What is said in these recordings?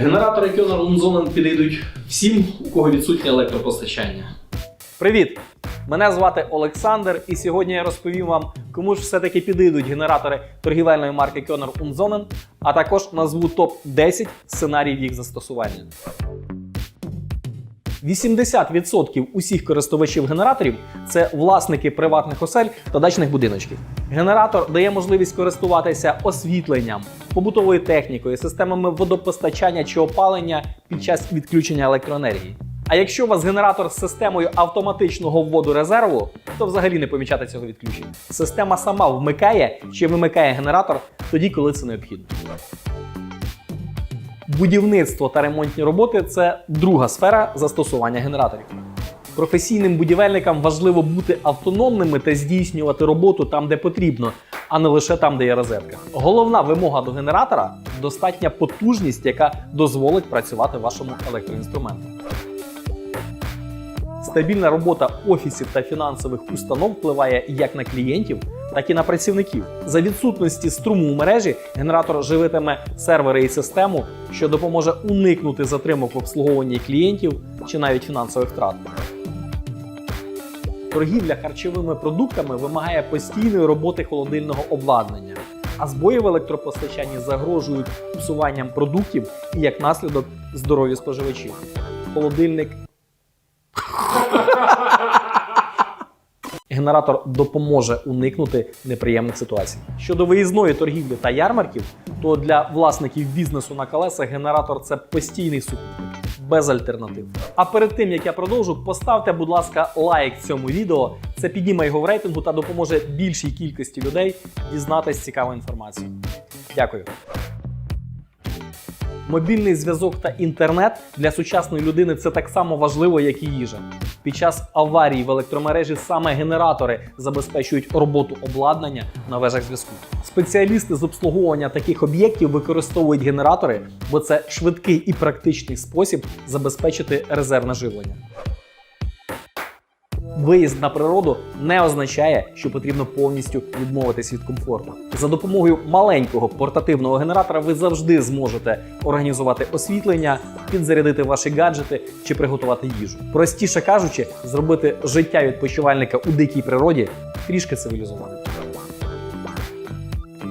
Генератори Кьонер Унзонен підійдуть всім, у кого відсутнє електропостачання. Привіт! Мене звати Олександр, і сьогодні я розповім вам, кому ж все-таки підійдуть генератори торгівельної марки Könner Unzonen, а також назву топ-10 сценаріїв їх застосування. 80% усіх користувачів генераторів це власники приватних осель та дачних будиночків. Генератор дає можливість користуватися освітленням, побутовою технікою, системами водопостачання чи опалення під час відключення електроенергії. А якщо у вас генератор з системою автоматичного вводу резерву, то взагалі не помічати цього відключення. Система сама вмикає чи вимикає генератор тоді, коли це необхідно. Будівництво та ремонтні роботи це друга сфера застосування генераторів. Професійним будівельникам важливо бути автономними та здійснювати роботу там, де потрібно, а не лише там, де є розетка. Головна вимога до генератора достатня потужність, яка дозволить працювати вашому електроінструменту. Стабільна робота офісів та фінансових установ впливає як на клієнтів, так і на працівників. За відсутності струму у мережі генератор живитиме сервери і систему, що допоможе уникнути затримок в обслуговуванні клієнтів чи навіть фінансових втрат. Торгівля харчовими продуктами вимагає постійної роботи холодильного обладнання, а збої в електропостачанні загрожують псуванням продуктів і як наслідок здоров'ю споживачів. Холодильник Генератор допоможе уникнути неприємних ситуацій. Щодо виїзної торгівлі та ярмарків, то для власників бізнесу на колесах генератор це постійний супутник, без альтернатив. А перед тим як я продовжу, поставте, будь ласка, лайк цьому відео. Це підніме його в рейтингу та допоможе більшій кількості людей дізнатися цікаву інформацію. Дякую. Мобільний зв'язок та інтернет для сучасної людини це так само важливо, як і їжа. Під час аварії в електромережі саме генератори забезпечують роботу обладнання на вежах зв'язку. Спеціалісти з обслуговування таких об'єктів використовують генератори, бо це швидкий і практичний спосіб забезпечити резервне живлення. Виїзд на природу не означає, що потрібно повністю відмовитись від комфорту. За допомогою маленького портативного генератора ви завжди зможете організувати освітлення, підзарядити ваші гаджети чи приготувати їжу. Простіше кажучи, зробити життя відпочивальника у дикій природі трішки цивілізованим.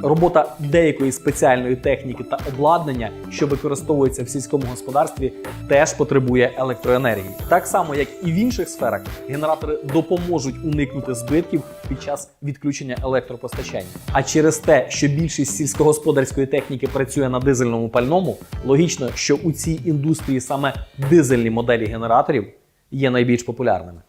Робота деякої спеціальної техніки та обладнання, що використовується в сільському господарстві, теж потребує електроенергії. Так само, як і в інших сферах, генератори допоможуть уникнути збитків під час відключення електропостачання. А через те, що більшість сільськогосподарської техніки працює на дизельному пальному, логічно, що у цій індустрії саме дизельні моделі генераторів є найбільш популярними.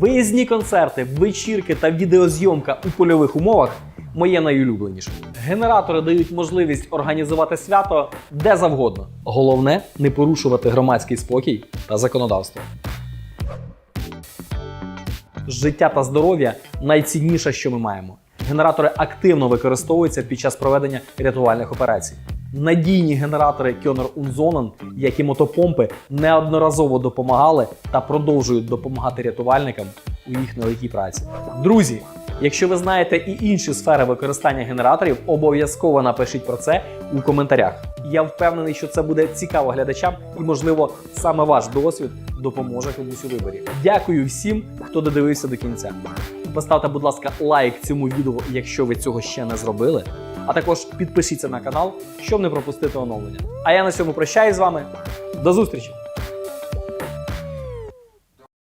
Виїзні концерти, вечірки та відеозйомка у польових умовах моє найулюбленіше. Генератори дають можливість організувати свято де завгодно. Головне не порушувати громадський спокій та законодавство. Життя та здоров'я найцінніше, що ми маємо. Генератори активно використовуються під час проведення рятувальних операцій. Надійні генератори Könner Unzonen, як і мотопомпи, неодноразово допомагали та продовжують допомагати рятувальникам у їх нелегкій праці. Друзі, якщо ви знаєте і інші сфери використання генераторів, обов'язково напишіть про це у коментарях. Я впевнений, що це буде цікаво глядачам, і, можливо, саме ваш досвід допоможе комусь у виборі. Дякую всім, хто додивився до кінця. Поставте, будь ласка, лайк цьому відео, якщо ви цього ще не зробили. А також підпишіться на канал, щоб не пропустити оновлення. А я на цьому прощаюсь з вами. До зустрічі!